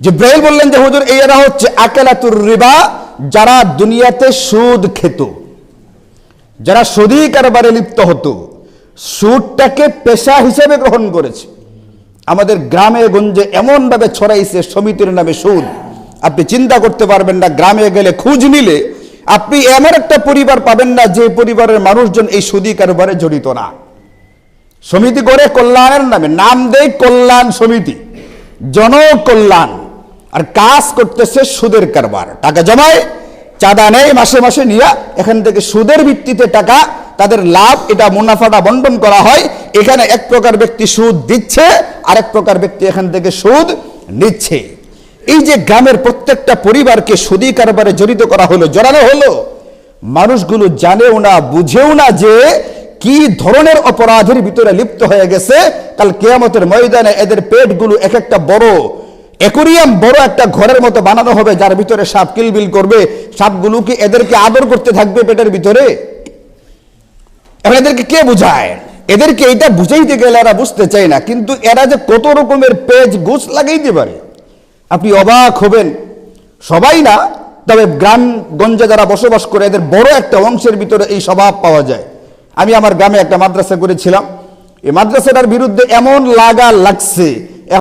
জিব্রাইল বললেন যে, হুজুর এরা হচ্ছে আকেলাতুর রিবা, যারা দুনিয়াতে সুদ খেত। যারা সুদী কারবারে লিপ্ত হতো। সুদটাকে পেশা হিসেবে গ্রহণ করেছে। আমাদের গ্রামে গঞ্জে এমনভাবে ছড়াইছে সমিতির নামে সুদ। আপনি চিন্তা করতে পারবেন না, গ্রামে গেলে খোঁজ নিলে আপনি এমন একটা পরিবার পাবেন না, যে পরিবারের মানুষজন এই সুদী কারবারে জড়িত না। সমিতি করে কল্যাণের নামে, নাম দেয় কল্যাণ সমিতি, জনকল্যাণ। আর কাজ করতেছে সুদের কারবার। টাকা জমায়, চাঁদা নেয়, মাসে মাসে নিয়ে এখান থেকে সুদের ভিত্তিতে টাকা তাদের লাভ, এটা মুনাফাটা বন্টন করা হয়। এখানে এক প্রকার ব্যক্তি সুদ দিচ্ছে আর এক প্রকার ব্যক্তি এখান থেকে সুদ নিচ্ছে। এই যে গ্রামের প্রত্যেকটা পরিবারকে সুদী কারবারে জড়িত করা হলো, জড়ানো হলো, মানুষগুলো জানেও না, বুঝেও না যে কি ধরনের অপরাধের ভিতরে লিপ্ত হয়ে গেছে। কাল কেয়ামতের ময়দানে এদের পেটগুলো এক একটা বড় একুরিয়াম বড় একটা ঘরের মতো বানানো হবে, যার ভিতরে সাপ কিলবিল করবে। সাপগুলো কি এদেরকে আদর করতে থাকবে পেটের ভিতরে? এখন এদেরকে কে বুঝায়? এদেরকে এটা বুঝাইতে গেলে এরা বুঝতে চায় না, কিন্তু এরা যে কত রকমের পেজ গুছ লাগাইতে পারে। আপনি অবাক হবেন। সবাই না, তবে গ্রাম গ্রামগঞ্জে যারা বসবাস করে, এদের বড় একটা অংশের ভিতরে এই স্বভাব পাওয়া যায়। আমি আমার গ্রামে একটা মাদ্রাসা করেছিলাম। এই মাদ্রাসাটার বিরুদ্ধে এমন লাগা লাগছে